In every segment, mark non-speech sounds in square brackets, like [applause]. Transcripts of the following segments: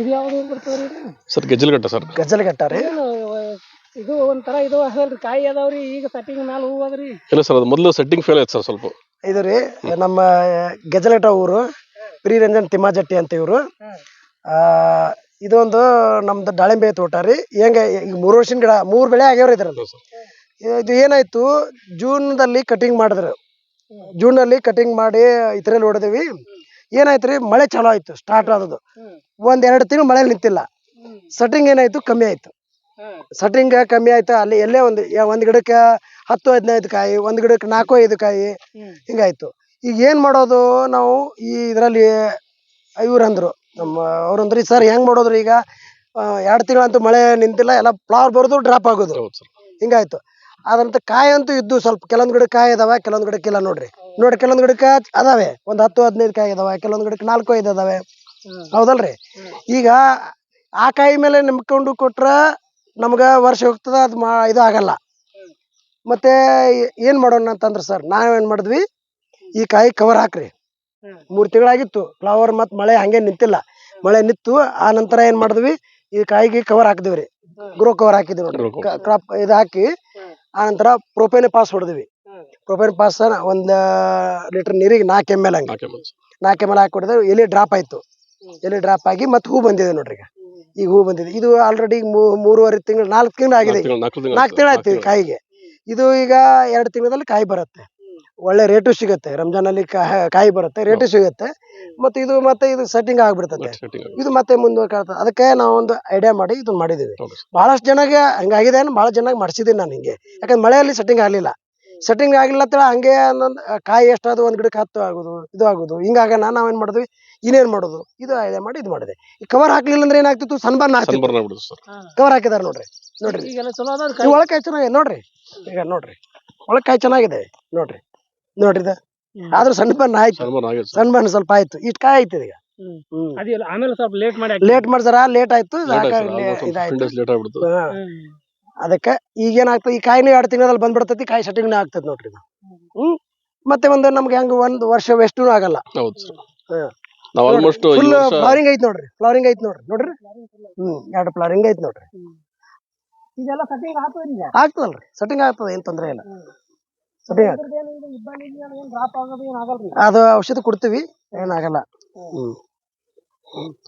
ಇದು ಯಾವ್ದು ಬರ್ತದ್ರಿ ಇದು? Sir ಗೆಜ್ಜಲಘಟ್ಟ sir. ಗಜ್ಜಲಘಟ್ಟ ರೀ? ಏನು ಇದು ಒಂಥರ ಇದು ಅದಲ್ರಿ ಕಾಯಿ ಅದಾವ್ರಿ ಈಗ ಸೆಟ್ಟಿಂಗ್ ಮ್ಯಾಲ ಹೂ ಅದ್ರಿ. ಇಲ್ಲ ಸರ್ ಅದು ಮೊದಲು ಸೆಟ್ಟಿಂಗ್ ಫೇಲ್ ಆಯ್ತು ಸರ್ ಸ್ವಲ್ಪ. ಇದು ರೀ ನಮ್ಮ ಗೆಜಲಘಟ್ಟ ಊರು ಪ್ರಿರಂಜನ್ ತಿಮ್ಮಜಟ್ಟಿ ಅಂತ ಇವರು. ಇದೊಂದು ನಮ್ದು ದಾಳಿಂಬೆ ತೋಟ ರೀ. ಹೆಂಗ ಈಗ ಮೂರು ವರ್ಷದ ಗಿಡ ಮೂರು ಬೆಳೆ ಆಗ್ಯಾವ್ರಿ ಇದ್ರಲ್ಲಿ. ಇದು ಏನಾಯ್ತು ಜೂನ್ದಲ್ಲಿ ಕಟಿಂಗ್ ಮಾಡಿದ್ರು. ಜೂನಲ್ಲಿ ಕಟಿಂಗ್ ಮಾಡಿ ಇತರಲ್ಲಿ ಹೊಡೆದಿವಿ. ಏನಾಯ್ತು ರೀ ಮಳೆ ಚಾಲೂ ಆಯ್ತು ಸ್ಟಾರ್ಟ್ ಆದದ್ದು. ಒಂದ್ ಎರಡು ತಿಂಗಳು ಮಳೆ ನಿಂತಿಲ್ಲ. ಸಟಿಂಗ್ ಏನಾಯ್ತು? ಕಮ್ಮಿ ಆಯ್ತು. ಸಟಿಂಗ್ ಕಮ್ಮಿ ಆಯ್ತು ಅಲ್ಲಿ ಎಲ್ಲೇ ಒಂದು ಒಂದ್ ಗಿಡಕ್ಕೆ ಹತ್ತು ಹದಿನೈದು ಕಾಯಿ ಒಂದ್ ಗಿಡಕ್ಕೆ ನಾಲ್ಕು ಐದು ಕಾಯಿ ಹಿಂಗಾಯ್ತು. ಈಗ ಏನ್ ಮಾಡೋದು ನಾವು ಈ ಇದರಲ್ಲಿ ಇವ್ರು ಅಂದ್ರು ನಮ್ಮ ಅವ್ರು ಅಂದ್ರಿ ಸರ್ ಹೆಂಗ್ ಮಾಡೋದ್ರಿ ಈಗ? ಎರಡು ತಿಂಗಳಂತೂ ಮಳೆ ನಿಂತಿಲ್ಲ ಎಲ್ಲ ಫ್ಲವರ್ ಬರೋದು ಡ್ರಾಪ್ ಆಗೋದು. ಹಿಂಗಾಯ್ತು. ಅದಂತ ಕಾಯಿ ಅಂತೂ ಇದ್ದು ಸ್ವಲ್ಪ ಕೆಲವೊಂದ್ ಗಿಡಕ್ಕೆ ಕಾಯಿ ಅದಾವ ಕೆಲವೊಂದ್ ಗಿಡಕ್ಕೆ ಇಲ್ಲ ನೋಡ್ರಿ. ನೋಡಿ ಕೆಲವೊಂದ್ ಗಿಡಕ್ಕೆ ಅದಾವೆ. ಒಂದ್ ಹತ್ತು ಹದಿನೈದು ಕಾಯಿ ಅದಾವ ಕೆಲವೊಂದ್ ಗಿಡಕ್ಕೆ ನಾಲ್ಕು ಐದು ಅದಾವೆ. ಹೌದಲ್ರಿ? ಈಗ ಆ ಕಾಯಿ ಮೇಲೆ ನಂಬ್ಕೊಂಡು ಕೊಟ್ರ ನಮ್ಗ ವರ್ಷ ಹೋಗ್ತದ ಅದು ಮಾ ಇದು ಆಗಲ್ಲ. ಮತ್ತೆ ಏನ್ ಮಾಡೋಣ ಅಂತಂದ್ರ ಸರ್ ನಾವೇನ್ ಮಾಡಿದ್ವಿ? ಈ ಕಾಯಿ ಕವರ್ ಹಾಕ್ರಿ. ಮೂರ್ ತಿಂಗಳಾಗಿತ್ತು. ಫ್ಲವರ್ ಮತ್ ಮಳೆ ಹಂಗೆ ನಿಂತಿಲ್ಲ. ಮಳೆ ನಿಂತು ಆ ನಂತರ ಏನ್ ಮಾಡಿದ್ವಿ? ಈ ಕಾಯಿಗೆ ಕವರ್ ಹಾಕಿದ್ವಿ ಗ್ರೋ ಕವರ್ ಹಾಕಿದ್ವಿ ನೋಡ್ರಿ. ಕ್ರಾಪ್ ಇದು ಹಾಕಿ ಆ ಪ್ರೊಪೇನ್ ಪ್ರೊಪೇನೆ ಪಾಸ್ ಹೊಡೆದ್ವಿ. ಪ್ರೊಪೇನ್ ಪಾಸ್ ಒಂದ್ ಲೀಟರ್ ನೀರಿಗೆ ನಾಲ್ಕು ಎಂ ಎಲ್ ಹಂಗೆ. ನಾಲ್ಕೆ ಎಂ ಎಲ್ ಹಾಕಿ ಹೊಡೆದ್ರೆ ಎಲೆ ಡ್ರಾಪ್ ಆಯ್ತು. ಎಲೆ ಡ್ರಾಪ್ ಆಗಿ ಮತ್ತೆ ಹೂ ಬಂದಿದೆ ನೋಡ್ರಿ ಈಗ. ಈಗ ಹೂ ಬಂದಿದೆ. ಇದು ಆಲ್ರೆಡಿ ಮೂರುವರೆ ತಿಂಗಳು ನಾಲ್ಕು ತಿಂಗಳು ಆಗಿದೆ. ಈಗ. ನಾಲ್ಕು ತಿಂಗಳು ಆಯ್ತು ಕಾಯಿಗೆ. ಇದು ಈಗ ಎರಡು ತಿಂಗಳಲ್ಲಿ ಕಾಯಿ ಬರುತ್ತೆ. ಒಳ್ಳೆ ರೇಟು ಸಿಗುತ್ತೆ. ರಂಜಾನ್ ಅಲ್ಲಿ ಕಾಯಿ ಬರುತ್ತೆ ರೇಟು ಸಿಗುತ್ತೆ. ಮತ್ತೆ ಇದು ಮತ್ತೆ ಇದು ಸೆಟ್ಟಿಂಗ್ ಆಗ್ಬಿಡ್ತದೆ. ಇದು ಮತ್ತೆ ಮುಂದುವರ್ಕಾಗ್ತದೆ ಅದಕ್ಕೆ ನಾವು ಒಂದು ಐಡಿಯಾ ಮಾಡಿ ಇದನ್ನ ಮಾಡಿದೀವಿ. ಬಹಳಷ್ಟು ಜನಗೆ ಹಂಗಾಗಿದೆ ಅಂದ್ರೆ ಬಹಳ ಜನ ಮಾಡಿಸಿದೀನಿ ನಾನು ಹಿಂಗೆ. ಯಾಕಂದ್ರೆ ಮಳೆಯಲ್ಲಿ ಸೆಟ್ಟಿಂಗ್ ಆಗಲಿಲ್ಲ. ಸೆಟ್ಟಿಂಗ್ ಆಗಿಲ್ಲ ಅಂತೇಳಿ ಹಂಗೆ ಒಂದೊಂದು ಕಾಯಿ ಎಷ್ಟಾದ್ರು ಒಂದ್ ಗಿಡಕ್ಕೆ ಹತ್ತು ಆಗೋದು ಇದು ಆಗೋದು. ಹಿಂಗಾಗ ನಾವೇನ್ ಮಾಡಿದ್ವಿ? ಇನ್ನೇನ್ ಮಾಡೋದು? ಇದು ಐಡಿಯಾ ಮಾಡಿ ಇದು ಮಾಡಿದೆ. ಈ ಕವರ್ ಹಾಕ್ಲಿಲ್ಲ ಅಂದ್ರೆ ಏನಾಗ್ತಿತ್ತು? ಸನ್ಬರ್ನ್ ಕವರ್ ಹಾಕಿದಾರೆ ನೋಡ್ರಿ. ನೋಡ್ರಿ. ಒಳಕಾಯಿ ಚೆನ್ನಾಗಿದೆ. ನೋಡ್ರಿ. ಈಗ ನೋಡ್ರಿ. ಒಳಕಾಯಿ ಚೆನ್ನಾಗಿದೆ. ನೋಡ್ರಿ. ನೋಡ್ರಿ ಇದು. ಆದ್ರೂ ಸಣ್ಣ ಬಣ್ಣ ಆಯ್ತು. ಸನ್ಬರ್ನ್ ಆಗಿದೆ ಸರ್ ಸಣ್ಣ ಬಣ್ಣ ಸ್ವಲ್ಪ ಆಯ್ತು. ಇಷ್ಟು ಕಾಯಿ ಆಯ್ತು ಈಗ ಹ್ಮ್. ಹ್ಮ್. ಅದಿಲ್ಲ ಆಮೇಲೆ ಸ್ವಲ್ಪ ಲೇಟ್ ಮಾಡಿ ಲೇಟ್ ಮಾಡ್ತಾರ ಲೇಟ್ ಆಯ್ತು. ಲೇಟ್ ಆಯ್ತು ಹಾಗಾಗಿ ಇದಾಯ್ತು. ಡೇಸ್ ಲೇಟ್ ಆಗ್ಬಿಡ್ತು. ಹಾ. ಅದಕ್ಕೆ ಈಗೇನಾಗ್ತದೆ ಈ ಕಾಯಿನೂ ಎರಡು ತಿಂಗಳಲ್ಲಿ ಬಂದ್ಬಿಡ್ತೈತಿ. ಕಾಯಿ ಸೆಟ್ಟಿಂಗ್ ಆಗ್ತದೆ ನೋಡ್ರಿ ಇದು. ಹ್ಮ್. ಮತ್ತೆ ಒಂದು ನಮ್ಗೆ ಹೆಂಗ್ ಒಂದ್ ವರ್ಷ ವೆಸ್ಟ್ ಆಗಲ್ಲ. ಹೌದು ಸರ್. ಹಾ. ನಾವು ಆಲ್ಮೋಸ್ಟ್ ಈ ಫುಲ್ ವರ್ಷ ಫ್ಲವರಿಂಗ್ ಐತಿ ನೋಡ್ರಿ. ಫ್ಲವರಿಂಗ್ ಐತ್ ನೋಡ್ರಿ. ನೋಡ್ರಿ. ಹ್ಮ್. ಎರಡು ಫ್ಲವರಿಂಗ್ ಐತ್ ನೋಡ್ರಿ. ಇದೆಲ್ಲ ಆಗ್ತದಲ್ರಿ. ಸೆಟ್ಟಿಂಗ್ ಆಗ್ತದ. ಏನ್ ತೊಂದ್ರೆ ಇಲ್ಲ. ಅದು. ಔಷಧಿ ಕೊಡ್ತೀವಿ ಏನಾಗಲ್ಲ. ಹ್ಮ್.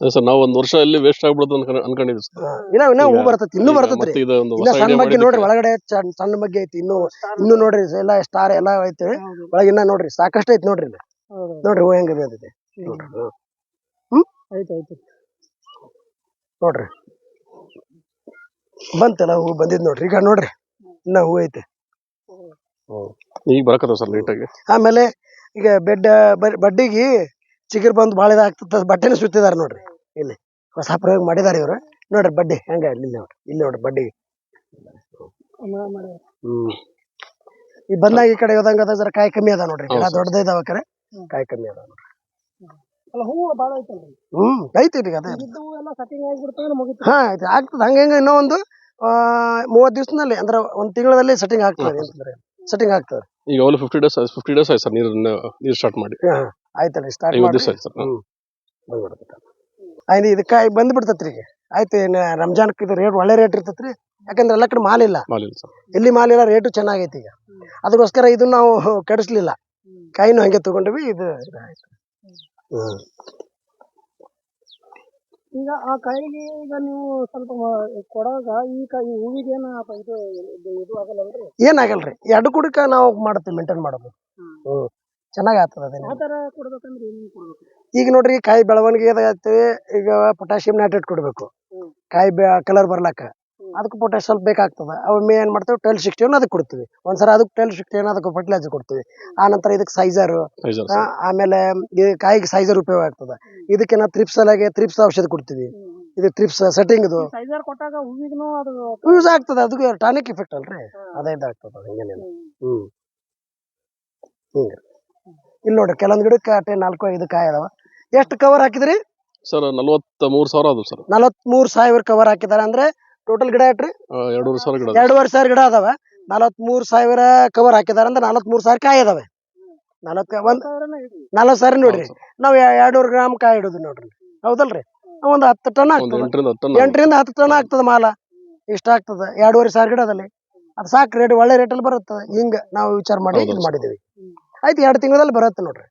ಸರ್ ನಾವು ಒಂದ್ ವರ್ಷ ಅಲ್ಲಿ ವೇಸ್ಟ್ ಆಗ್ಬಿಡುತ್ತೆ ಅನ್ಕೊಂಡ್ ಅನ್ಕೊಂಡಿದ್ವಿ ಸರ್. ಹಾ. ಇನ್ನ ಇನ್ನ ಹೂ ಬರ್ತೈತಿ ಇನ್ನೂ ಈಗ ಬರ್ತೈತ್ರಿ ಮತ್ತೆ ಇದು ಒಂದು ಇನ್ನ ಹೊಸ ಸಣ್ಣ idea ಬಗ್ಗೆ ನೋಡ್ರಿ ಮಾಡಿದ್ದಕ್ಕೆ ಒಳಗಡೆ ಚ- ಸಣ್ಣ ಬಗ್ಗೆ ಐತಿ ಇನ್ನು ಇನ್ನು ನೋಡ್ರಿ ಎಲ್ಲ ಸ್ಟಾರ್ ಎಲ್ಲ ಐತಿ. ಒಳಗೆ ಇನ್ನ ನೋಡ್ರಿ ಸಾಕಷ್ಟು ಐತಿ ನೋಡ್ರಿ ಇಲ್ಲಿ ನೋಡ್ರಿ ಹೂ ಹೆಂಗ್ ಬೆಳ್ದೈತಿ ನೋಡ್ರಿ ಹ್ಮ್. ನೋಡ್ರಿ. ಬಂತಲ್ಲ ಹೂ ಬಂದಿದ್ ನೋಡ್ರಿ ಈಗ ನೋಡ್ರಿ ಇನ್ನ ಹೂ ಐತೆ. ಈಗ ಬರಕತ್ತವ ಸರ್ ನೀಟಾಗಿ ಆಮೇಲೆ ಈಗ ಬೆಡ್ ಬಡ್ಡಿಗೆ ಚಿಗುರು ಬಂದು ಭಾಳ ಇದಾಗ್ತದ ಬಟ್ಟೆನ ಸುತ್ತಿದಾರೆ ನೋಡ್ರಿ. ಇಲ್ಲಿ ಹೊಸ ಪ್ರಯೋಗ ಮಾಡಿದಾರೆ ಇವ್ರು. ನೋಡ್ರಿ ಬಡ್ಡಿ ಹೆಂಗ ಇಲ್ಲಿ ನೋಡ್ರಿ ಇಲ್ಲಿ ನೋಡ್ರಿ ಬಡ್ಡಿ. ಹ್ಮ್. ಈ ಬಂದಾಗ ಈ ಕಡೆ ಹೋದಂಗ ಅದ ಜರ ಕಾಯಿ ಕಮ್ಮಿ ಅದ ನೋಡ್ರಿ. ಗಿಡ ದೊಡ್ಡದ ಇದಾವ ಕರೆ ಕಾಯಿ ಕಮ್ಮಿ ಅದ ನೋಡ್ರಿ. ಹ್ಮ್ ಐತಿ ಈಗ ಅದೇ. ಎಲ್ಲ ಸೆಟ್ಟಿಂಗ್ ಆಗಿಬಿಡ್ತಂದ್ರೆ ಮುಗಿತು ಹಾ ಇದು ಆಗ್ತದ. ಹಂಗ ಹೆಂಗೆ ಇನ್ನೂ ಒಂದು ಆ, ಮೂವತ್ ದಿವಸದಲ್ಲಿ ಅಂದ್ರೆ ಒಂದ್ ತಿಂಗಳಲ್ಲಿ ಸೆಟ್ಟಿಂಗ್ ಆಗ್ತದೆ. ಸೆಟ್ಟಿಂಗ್ ಆಗ್ತದೆ. ಈಗ ಅವಲು ಫಿಫ್ಟಿ ಡೇಸ್ ಫಿಫ್ಟಿ ಡೇಸ್ ಆಯ್ತು ಸರ್ ನೀರನ್ನ ನೀರು ಸ್ಟಾರ್ಟ್ ಮಾಡಿ. ಹಾ ಆಯ್ತಲ್ಲ ಸ್ಟಾರ್ಟ್ ಐವತ್ತು ಮಾಡಿ. ದಿವಸ ಆಯ್ತು ಸರ್. ಆಯ್ತು ಇದಕ್ಕೆ ಬಂದ್ಬಿಡ್ತತ್ರಿ ಈಗ. ಆಯ್ತು ಏನು ರಂಜಾನ್ಕ್ಕೆ ಇದು ರೇಟ್ ಒಳ್ಳೆ ರೇಟ್ ಇರ್ತೈತ್ರಿ. ಯಾಕಂದ್ರೆ ಎಲ್ಲ ಕಡೆ ಮಾಲ್ ಇಲ್ಲ. ಮಾಲಿಲ್ಲ ಸರ್. ಎಲ್ಲಿ ಮಾಲಿಲ್ಲ ಇಲ್ಲ ರೇಟು ಚೆನ್ನಾಗೈತಿ ಈಗ. ಅದಕ್ಕೋಸ್ಕರ ಇದನ್ನ ನಾವು ಕೆಡಿಸ್ಲಿಲ್ಲ. ಕಾಯಿನೂ ಹಂಗೆ ತಗೊಂಡ್ವಿ ಇದು ಆಯ್ತು ಹ್ಮ್. ಈಗ ಆ ಕಾಯಿಗೆ ಈಗ ನೀವು ಸ್ವಲ್ಪ ಮ- ಕೊಡಾಗ ಈ ಕಾಯಿ ಹೂವಿಗೆ ಇದು ಇದು- ಇದು ಆಗಲ್ಲಲ್ರಿ ಏನಾಗಲ್ರಿ? ಎರಡು ಕುಡಕ ನಾವು ಮಾಡ್ತೀವಿ ಮೇಂಟೈನ್ ಮಾಡೋದು. ಹ್ಮ್. ಹ್ಮ್. ಚೆನ್ನಾಗ್ ಆಗ್ತದ ಅದೇನು. ಆ ತರ ಕೊಡ್ಬೇಕಂದ್ರೆ ಏನ್ ಕೊಡ್ಬೇಕು? ಈಗ ನೋಡ್ರಿ ಕಾಯಿ ಬೆಳವಣಿಗೆ ಈಗ ಪೊಟ್ಯಾಸಿಯಂ ನೈಟ್ರೇಟ್ ಕೊಡ್ಬೇಕು. ಹ್ಮ್. ಕಾಯಿ ಕಲರ್ ಬರ್ಲಾಕ. ಅದಕ್ಕೆ ಪೊಟ್ಯಾಶ್ ಸ್ವಲ್ಪ ಬೇಕಾಗ್ತದ. ಮೇ ಏನ್ ಮಾಡ್ತೇವೆ? ಟ್ವೆಲ್ ಸಿಕ್ಸ್ಟಿನ್ ಅದಕ್ಕೆ ಕೊಡ್ತೀವಿ. ಒಂದ್ಸಲ ಅದಕ್ಕೆ ಟ್ವೆಲ್ ಸಿಕ್ಸ್ಟಿನ್ ಅದಕ್ಕೆ ಫರ್ಟಿಲೈಸರ್ ಕೊಡ್ತೀವಿ. ಆ ನಂತರ ಇದಕ್ಕೆ ಸೈಜರ್ ಆಮೇಲೆ ಈ ಕಾಯಿಗೆ ಸೈಜರ್ ಉಪಯೋಗ ಆಗ್ತದ. ನಾವು ತ್ರಿಪ್ಸ್ ಅಲ್ಲಾಗೆ ತ್ರಿಪ್ಸ್ ಔಷಧ ಕೊಡ್ತೀವಿ. ಇದು ತ್ರಿಪ್ಸ್ ಸೆಟ್ಟಿಂಗ್ ಇದು. ಸೈಜರ್ ಕೊಟ್ಟಾಗ ಹೂವಿಗೂ ಅದು ಯೂಸ್ ಆಗ್ತದೆ. ಅದಕ್ಕೆ ಟಾನಿಕ್ ಇಫೆಕ್ಟ್ ಅಲ್ರಿ? ಅದೇ ಇದಾಗ್ತದೆ ಹಿಂಗೇನಿಲ್ಲ ಹ್ಮ್. ಹಿಂಗ. ಇಲ್ಲಿ ನೋಡ್ರಿ ಕೆಲವೊಂದ್ ಗಿಡಕ್ಕೆ ಅಟ್ಟೆ ನಾಲ್ಕು ಐದು ಕಾಯಿ ಅದಾವ. ಎಷ್ಟು ಕವರ್ ಹಾಕಿದ್ರಿ? ಸರ್ ನಲ್ವತ್ತ ಮೂರು ಸಾವಿರ ಅದು ಸರ್. ನಲವತ್ಮೂರ್ ಸಾವಿರ ಕವರ್ ಹಾಕಿದಾರೆ ಅಂದ್ರೆ ಟೋಟಲ್ ಗಿಡ ಇಟ್ರಿ. ಎರಡೂವರೆ ಸಾವಿರ ಗಿಡ ಎರಡೂವರೆ ಸಾವಿರ ಗಿಡ ಅದಾವ. ನಲವತ್ಮೂರ್ ಸಾವಿರ ಕವರ್ ಹಾಕಿದಾರ ಅಂದ್ರೆ ನಲವತ್ಮೂರ್ ಸಾವಿರ ಕಾಯಿ ಅದಾವೆ. ನಲವತ್ತ ಒಂದ್ ನಲವತ್ತು ಸಾವಿರ ನೋಡ್ರಿ. ನಾವ್ ಎರಡೂರ್ ಗ್ರಾಮ್ ಕಾಯಿ ಇಡೋದು ನೋಡ್ರಿ. ಹೌದಲ್ರಿ? ಒಂದು ಹತ್ತು ಟನ್ ಒಂದು ಆಗ್ತದ. ಎಂಟರಿಂದ ಹತ್ತು ಟನ್ ಎಂಟರಿಂದ ಹತ್ತು ಟನ್ ಆಗ್ತದ ಮಾಲ. ಇಷ್ಟ ಆಗ್ತದ. ಎರಡೂವರೆ ಸಾವಿರ ಗಿಡ ಅದಲ್ಲಿ. ಅದು ಸಾಕು ರೇಟ್ ಒಳ್ಳೆ ರೇಟಲ್ಲಿ ಬರುತ್ತೆ. ಹಿಂಗ ನಾವು ವಿಚಾರ ಮಾಡಿ ಹೌದು. ಇದು ಮಾಡಿದೀವಿ. ಆಯ್ತು ಎರಡು ತಿಂಗಳಲ್ಲಿ ಬರುತ್ತೆ ನೋಡ್ರಿ.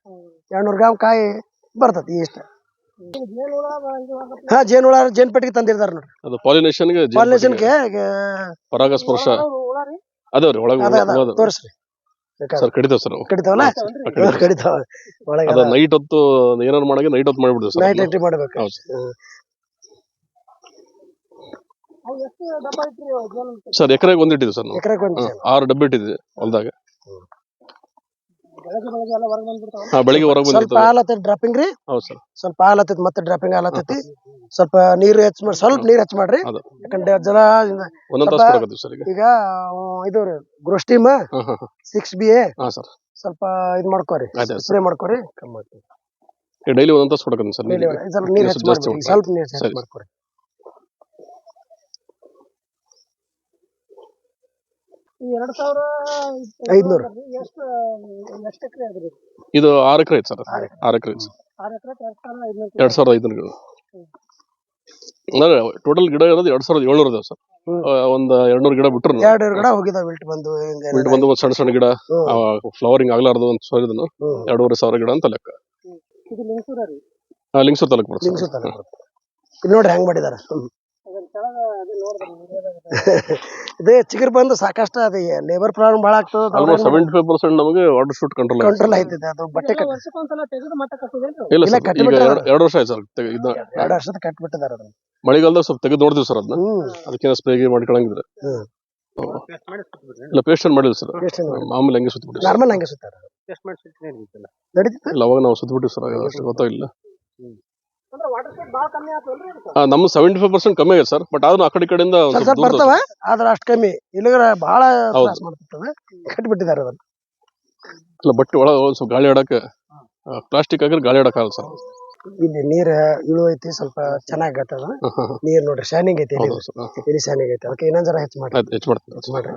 ಎರಡ್ನೂರು ಗ್ರಾಮ್ ಕಾಯಿ ಬರ್ತದೆ ಇಷ್ಟ ಹಾ ಜೇನುಹುಳ ಜೇನ್ ಪೆಟ್ಟಿಗೆ ತಂದಿರ್ತಾರ ನೋಡ್ರಿ ಅದು ಪಾಲಿನೇಷನ್ಗೆ ಪಾಲಿನೇಷನ್ಗೆ ಪರಾಗಸ್ಪರ್ಶ. ಹುಳ- ಹುಳ ರೀ? ಅದಾವ್ರಿ ಒಳಗೆ ಅದ ಅದ ಅದ ತೋರಿಸ್ರಿ. ಸರ್ ಕಡಿತಾವ ಸರ್ ಕಡಿತಾವಲ್ಲ? ಕಡಿತಾವ್. ಒಳಗೆ ಅದ ನೈಟ್ ಹೊತ್ತು ಏನಾರು ಮಾಡಾಗ ನೈಟ್ ಹೊತ್ತು ಮಾಡ್ಬಿಡ್ತೀವಿ ಸರ್ ನೈಟ್. ಎಂಟ್ರಿ ಮಾಡ್ಬೇಕು. ಹೌದು ಸರ್. ಜೇನು ಎಕರೆಗೆ ಒಂದ್ ಇಟ್ಟಿದ್ವಿ ಸರ್ ನಾವು. ಎಕರೆಗೆ ಒಂದು ಆರು ಡಬ್ಬಿ ಇಟ್ಟಿದ್ವಿ ಹೊಲ್ದಾಗ ಬೆಳಗ್ಗೆ ಬೆಳಗ್ಗೆ ಎಲ್ಲ ಹೊರಗೆ ಬಂದ್ಬಿಡ್ತಾವ ಹಾ ಬೆಳಿಗ್ಗೆ ಹೊರಗೆ ಸ್ವಲ್ಪ ಬಂದಿರ್ತವೆ ಹಾಲತ್ತೈತಿ ಡ್ರಾಪಿಂಗ್ ರೀ. ಹೌದು ಸರ್. ಸ್ವಲ್ಪ ಹಾಲತ್ತೈತಿ ಮತ್ತೆ ಡ್ರಾಪಿಂಗ್ ಹಾಲತ್ತೈತಿ ಸ್ವಲ್ಪ ನೀರು ಹೆಚ್ಚ ಮಾಡಿ ಸ್ವಲ್ಪ ನೀರು ಹೆಚ್ಚ ಮಾಡ್ರಿ. ಯಾಕಂದ್ರೆ ಜಲ ಒಂದೊಂದ್ ತಾಸು ಸ್ವಲ್ಪ- ಕೊಡಕತ್ತೀವಿ ಸರ್ ಈಗ. ಈಗ ಅವ್ ಇದು ರೀ ಗ್ರೋಸ್ಟೀಮ್ ಹಾ ಹಾ ಹಾ. ಸಿಕ್ಸ್ ಬಿ ಎ ಹಾ ಸರ್. ಸ್ವಲ್ಪ ಇದು ಮಾಡ್ಕೋರಿ ಆಯ್ತು ಸ್ಪ್ರೇ ಮಾಡ್ಕೋರಿ. ಕಮ್ಮಿ ಆಗ್ತದೆ. ಡೈಲಿ ಒಂದೊಂದು ತಾಸು ಕೊಡಕತ್ತೀನಿ ಸರ್ ನೀರಿಗೆ. ಸ್ವಲ್ಪ ನೀರು ಹೆಚ್ಚ ಜಾಸ್ತಿ ಮಾಡ್ಬಿಡಿ ಸ್ವಲ್ಪ ನೀರು ಹೆಚ್ಚು ಸರಿ. ಮಾಡ್ಕೊರಿ. ಎರಡ್ ಸಾವಿರ ಐದ್ನೂರು. ಎಷ್ಟು ಎಷ್ಟು ಎಕರೆ ಅದ್ರಿ ಇದು ಆರು ಎಕರೆ ಐತೆ ಸರ್. ಆರು ಎಕರೆ. ಐತೆ ಆರು ಎಕರೆ ಎರಡ್ ಸಾವಿರ ಐದ್ನೂರು ಎರಡ್ ಸಾವಿರದ ಐದುನೂರು. ಅಂದ್ರೆ ಟೋಟಲ್ ಗಿಡ ಇರೋದು ಎರಡ್ ಸಾವಿರದ ಏಳ್ನೂರು ಇದಾವೆ ಸರ್. ಹ್ಮ್. ಒಂದ್ ಎರಡ್ನೂರು ಗಿಡ ಬಿಟ್ರು ಎರಡು ಗಿಡ ಹೋಗಿದಾವ ಬಿಲ್ಟ್ ಬಂದು ಹಿಂಗೆ ಬಂದು ಒಂದ್ ಸಣ್ಣ ಸಣ್ಣ ಗಿಡ ಹ್ಮ್. ಫ್ಲವರಿಂಗ್ ಆಗ್ಲಾರ್ದು ಒಂದು ಹ್ಮ್. ಎರಡೂವರೆ ಸಾವಿರ ಗಿಡ ಅಂತ ಲೆಕ್ಕ. ಇದು ಲಿಂಗಸೂರ ರೀ? ಆ, ಲಿಂಗಸೂರ್ ತಾಲೂಕು ಬರುತ್ತೆ ಲಿಂಗ್ಸು ಸರ್. ತಾಲೂಕು. ಇಲ್ಲಿ ನೋಡ್ರಿ ಹೆಂಗ್ ಮಾಡಿದಾರ. ಅದ್ರ ಕೆಳಗ ಅದು ನೋಡಿದ್ರಿ [laughs] ಇದೇ ಚಿಗುರು ಬಂದು ಸಾಕಷ್ಟು ಅದು ಲೇಬರ್ ಪ್ರಾಬ್ಲಮ್ ಭಾಳ ಆಗ್ತದೆ ಆಲ್ಮೋಸ್ಟ್ ಸೆವೆಂಟಿ ಫೈವ್ ಪರ್ಸೆಂಟ್ ನಮಗೆ ವಾಟರ್ ಶೂಟ್ ಕಂಟ್ರೋಲ್ ಕಂಟ್ರೋಲ್ ಆಯ್ತದೆ ಅದು ಬಟ್ಟೆ ಕಟ್ ವರ್ಷಕ್ಕೊಂದ್ಸಲ ತೆಗೆದು ಮತ್ತೆ ಕಟ್ಟಿದೇನ್ರಿ ಇಲ್ಲ ಇಲ್ಲ, ಸರ್ ಈಗ. ಎರಡು ಎರಡು ವರ್ಷ ಆಯ್ತು ಸರ್ ತೆಗೆ- ಇದ್ನ ಎರಡು ವರ್ಷದ ಕಟ್ಬಿಟ್ಟಿದ್ದಾರೆ ಅದನ್ನ. ಮಳೆಗಾಲದಾಗ ಸ್ವಲ್ಪ ತೆಗೆದು ನೋಡ್ತೀವಿ ಸರ್ ಅದನ್ನ. ಹ್ಮ್. ಅದಕ್ಕೆ ಸ್ಪ್ರೇಗೆ ಮಾಡ್ಕೊಳಂಗಿದ್ರೆ. ಹ್ಮ್. ಇಲ್ಲ ಪೇಸ್ಟ್ ಏನ್ ಮಾಡಿಲ್ಲ ಸರ್. ಎಷ್ಟು ಮಾಮೂಲಿ ಹಂಗೆ ಸುತ್ತಬಿಟ್ಟು ನಾರ್ಮಲ್ ಹಂಗೆ ಸುತ್ತಾರ. ನಡೀತಿತ್ತು ಇಲ್ಲ ಅವಾಗ ನಾವು ಸುತ್ತಬಿಟ್ಟಿವಿ ಸರ್ ಅಷ್ಟು ಗೊತ್ತಾಗಿಲ್ಲ. ನಮ್ಮ ಸೆವೆಂಟಿ ಫೈವ್ ಪರ್ಸೆಂಟ್ ಕಮ್ಮಿ ಆಗಿದೆ ಸರ್ ಬಟ್ ಆದ್ರೂ ಆ ಕಡೆ ಈ ಕಡೆಯಿಂದ ಸ್ವಲ್ಪ ಸ್ವಲ್ಪ ಸ್ವಲ್ಪ ದೂರ ಬರ್ತಾವ? ಆದ್ರ ಅಷ್ಟ್ ಕಮ್ಮಿ. ಇಲ್ಲಿಗರ ಬಹಳ ಹೌದು. ತ್ರಾಸ ಮಾಡ್ತಿರ್ತದೆ ಕಟ್ಬಿಟ್ಟಿದಾರ ಅದನ್ನ. ಇಲ್ಲ ಬಟ್ಟೆ ಒಳಗೆ ಒಂದ್ ಸ್ವಲ್ಪ ಗಾಳಿ ಆಡಕ್ಕೆ ಪ್ಲಾಸ್ಟಿಕ್ ಹಾಕಿದ್ರೆ ಗಾಳಿ ಆಡಕ್ಕಾಗಲ್ಲ ಸರ್. ಇಲ್ಲಿ ನೀರ್ ಇಳು ಐತಿ ಸ್ವಲ್ಪ ಚೆನ್ನಾಗಿ ಆಗತ್ತದ ನೀರ್ ನೋಡ್ರಿ ಶಾನಿಂಗ್ ಐತಿ ಇಲ್ಲಿ. ಹೌದು ಸರ್ ಇಲ್ಲಿ ಶಾನಿಂಗ್ ಐತಿ. ಅದಕ್ಕೆ ಇನ್ನೊಂದ್ ಜರ ಹೆಚ್ಚು ಮಾಡಿ ಆಯ್ತು ಹೆಚ್ಚು ಮಾಡ್ತೀನಿ. ಹೆಚ್ಚು ಮಾಡ್ರಿ.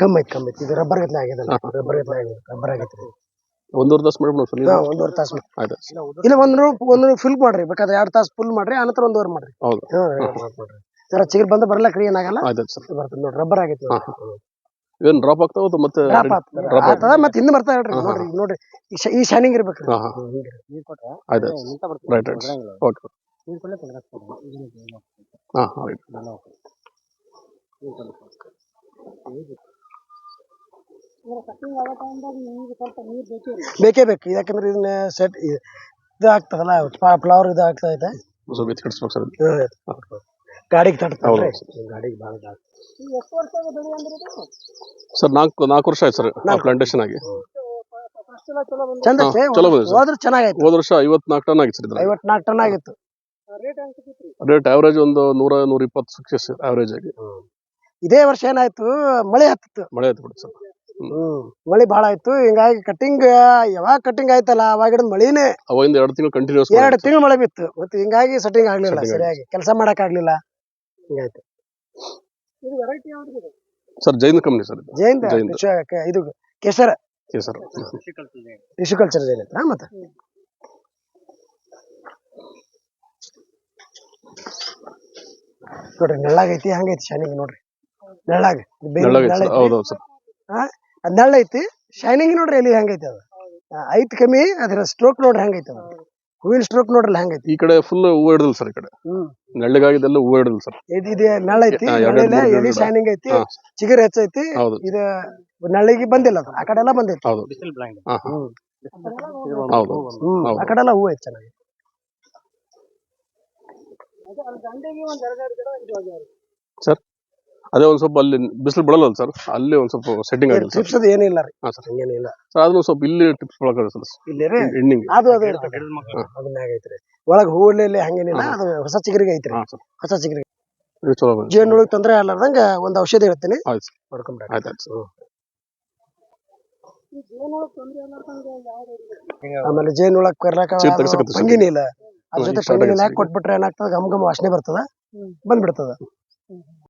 ಕಮ್ಮಿ ಐತಿ ಕಮ್ಮಿ ಐತಿ. ಇದು ರಬ್ಬರ್ ಗತ್ಲೆ ಆಗಿದೆ ರಬ್ಬರ್ ಗತ್ಲೆ ಆಗಿದೆ ರಬ್ಬರ್ ಆಗೈತ್ರಿ. ಒಂದೂವರೆ ತಾಸು ಮಾಡ್ಬಿಡೋಣ ಸರ್ ಹಾ ಒಂದೂವರೆ ತಾಸು ಆಯ್ತು. ಇಲ್ಲ ಒಂದ್ ಒಂದು ಫುಲ್ ಮಾಡ್ರಿ ಬೇಕಾದ್ರೆ ಎರಡು ತಾಸು ಫುಲ್ ಮಾಡ್ರಿ ಆನಂತರ ಒಂದೂವರೆ ಮಾಡ್ರಿ. ಹೌದು. ತಾಸ್ ಮಾಡ್ರಿ ಜರ ಚಿಗುರ್ ಬಂದ ಬರ್ಲಕ್ರಿ ಏನಾಗಲ್ಲ. ಆಯ್ತು ಸರ್. ಬರ್ತದೆ ನೋಡ್ರಿ ರಬ್ಬರ್ ಆಗೈತಿ ಹಾ, ಏನ್ ಡ್ರಾಪ್ ಆಗ್ತಾವ ಅಥವಾ ಮತ್ತೆ ಡ್ರಾಪ್ ಆಗ್ತದ ಮತ್ತೆ ಹಿಂದೆ ಬರ್ತಾ ಹೇಳ್ರಿ ನೋಡ್ರಿ ನೋಡ್ರಿ. ಈ ಶೈನಿಂಗ್ ಇರ್ಬೇಕ್ರಿ. ಹಾ ಹಾ ಆಯ್ತು ರೈಟ್ ರೈಟ್ ಓಕೆ ಹಾ ರೈಟ್ ಬೇಕೇ ಬೇಕು. ಯಾಕಂದ್ರೆ ಇದನ್ನ ಸೆಟ್ ಇದು ಆಗ್ತದಲ್ಲ ಫ್ಲವರ್ ಇದು ಆಗ್ತಾ ಇದೆ. ಸ್ವಲ್ಪ ಎತ್ತಿ ಕಟ್ಸ್ಬೇಕು ಸರ್. ಗಾಡಿಗೆ ತಡ್ತಾರೆ ಹೌದು. ಗಾಡಿಗೆ ಭಾಳ ಸರ್ ನಾಲ್ಕು ನಾಲ್ಕು ವರ್ಷ ಆಯ್ತು ಸರ್ ಪ್ಲಾಂಟೇಶನ್ ಆಗಿ ಚಲೋ ಬಂದು ಚಂದ ಹಾ, ಐತೆ ಚಲೋ ಬಂದಿದೆ ಹೋದ್ರೆ ಚೆನ್ನಾಗೈತೆ ಹೋದ ವರ್ಷ ಐವತ್ನಾಲ್ಕು ಟನ್ ಆಗಿತ್ತು ಸರ್ ಐವತ್ನಾಲ್ಕು ಟನ್ ಆಗಿತ್ತು. ರೇಟ್ ಆವರೇಜ್ ಒಂದು ನೂರ ನೂರ ಇಪ್ಪತ್ತು ಸಿಕ್ಸ್ ಆವರೇಜ್ ಆಗಿ ಇದೇ ವರ್ಷ ಏನಾಯ್ತು? ಮಳೆ ಹತ್ತಿತ್ತು. ಮಳೆ ಆಯ್ತು ಬಿಡಿ ಸರ್ ಹ್ಮ್. ಮಳೆ ಬಹಳ ಆಯ್ತು. ಹಿಂಗಾಗಿ ಕಟಿಂಗ್ ಯಾವಾಗ ಕಟಿಂಗ್ ಆಯ್ತಲ್ಲ? ಅವಾಗ ಹಿಡಿದು ಮಳಿನೇ. ಅವಾಗಿಂದ ಎರಡು ತಿಂಗಳು ಕಂಟಿನ್ಯೂಸ್ ಎರಡು ತಿಂಗಳು ಮಳೆ ಬಿತ್ತು. ಮತ್ತೆ ಹಿಂಗಾಗಿ ಸೆಟ್ಟಿಂಗ್ ಆಗ್ಲಿಲ್ಲ Setting ಸರಿಯಾಗಿ. ಕೆಲಸ ಮಾಡಕ್ ಆಗ್ಲಿಲ್ಲ ಹಿಂಗಾಯ್ತು. ಇದು ವೆರೈಟಿ ಯಾವ್ದು ಸರ್ ಜೈನ್ ಕಂಪ್ನಿ ಸರ್ ಇದು. ಜೈನ್. ಇದು ಕೇಸರ. Okay, sir tissue culture Jain ಐತ್ರ ಮತ್ತೆ? ನೋಡ್ರಿ ನೆಳ್ಳಾಗೈತಿ ಹಂಗೈತಿ ಶಾನಿಗೆ ನೋಡ್ರಿ. ನೆಳ್ಳಾಗ ನೆಳ್ಳಾಗೈತೆ ಸರ್ ಹೌದೌದು ಸರ್ ಅದ್ ನೆಳ್ಳ ಐತಿ. ಶೈನಿಂಗ್ ನೋಡ್ರಿ ಎಲ್ಲಿ ಹೆಂಗೈತಿ ಅದು. ಐತ್ ಕಮ್ಮಿ ಅದ್ರ ಸ್ಟ್ರೋಕ್ ನೋಡ್ರಿ ಹೆಂಗೈತಿ ಅದು. ಹೂವಿನ ಸ್ಟ್ರೋಕ್ ನೋಡ್ರಿ ಹೆಂಗೈತಿ ಈ ಕಡೆ ಫುಲ್ ಹೂವು ಹಿಡ್ದಲ್ ಸರ್ ಈ ಕಡೆ. ಹ್ಮ್. ನೆಳ್ಳಿಗಾಗಿದ್ದೆಲ್ಲ ಹೂವು ಹಿಡ್ದಲ್ ಸರ್ ಇದು ಇದೆ ನೆಳ್ಳ ಐತಿ. ಹಾ, ಎರಡ್ ನೆಳ್ಳಿಲ್ಲ ಮೂರ್ ಎಲಿ ಗಿಡ. ಶೈನಿಂಗ್ ಐತಿ. ಚಿಗರ್ ಚಿಗುರ್ ಹೆಚ್ಚೈತಿ. ಹೌದು. ಇದು ನಳ್ಳಿಗೆ ಬಂದಿಲ್ಲ ಅದು. ಆ ಕಡೆ ಎಲ್ಲ ಬಂದೈತಿ ಹೌದು. ಹಾ ಹಾ. ಹ್ಮ್. ಹೌದು. ಹ್ಮ್. ಹೌದು. ಆ ಕಡೆ ಎಲ್ಲ ಹೂವು ಐತಿ ಚೆನ್ನಾಗಿ. ಇದು ಸರ್ ಅದೇ ಒಂದ್ ಸ್ವಲ್ಪ ಅಲ್ಲಿ ಬಿಸಿಲು ಬಿಡಲ್ಲ ಸರ್ ಅಲ್ಲಿ ಒಂದ್ ಸ್ವಲ್ಪ ಸೆಟ್ಟಿಂಗ್ ಆಗಿಲ್ಲ ಟಿಪ್ಸ್ ಅದು ಏನಿಲ್ಲ ರೀ. ಹಾ ಸರ್ ಹಂಗೇನಿಲ್ಲ. ಸರ್ ಅದನ್ನ ಸ್ವಲ್ಪ ಇಲ್ಲಿ ಟಿಪ್ಸ್ ಒಳಗಡೆ ಸರ್ ಇಲ್ಲಿ ರೀ? ಎಂಡಿಂಗ್ ಅದು ಅದು ಇರ್ತದೆ. ಅದು ಮ್ಯಾಗ ಐತ್ರಿ ಒಳಗ್ ಹೂವಲ್ಲಿ ಹಂಗೇನಿಲ್ಲ ಅದು ಹೊಸ ಚಿಗರಿಗೆ ಐತ್ರಿ ಹಾ ಸರ್ ಹೊಸ ಚಿಗರಿಗೆ. ಇದು ಚಲೋ ಬಂದಿದೆ. ಜೇನುಳಿಗೆ ತೊಂದ್ರೆ ಆಗ್ಲಾರ್ದಂಗ ಒಂದು ಔಷಧಿ ಹೇಳ್ತೀನಿ ಆಯ್ತು ಸರ್ ನೋಡ್ಕೊಂಡ್ರೆ ಆಯ್ತು ಆಯ್ತು ಸರ್ ಈ ತೊಂದ್ರೆ? ಆಮೇಲೆ ಜೇನು ಕರ್ಲಾಕ ಚಿಗುರ್ ತೆಗ್ಸಕತ್ತೆ ಸರ್. ಪಂಗಿನಿ ಇಲ್ಲ. ಅದ್ರ ಹ್ಮ್, ಜೊತೆ start ಪಂಗಿನಿ ಆಗೈತೆ ಹಾಕಿ ಕೊಟ್ಬಿಟ್ರೆ ಏನಾಗ್ತದೆ? ಗಮ್ ಗಮ್ ವಾಸನೆ ಬರ್ತದ. ಹ್ಮ್. ಬಂದ್ಬಿಡ್ತದ.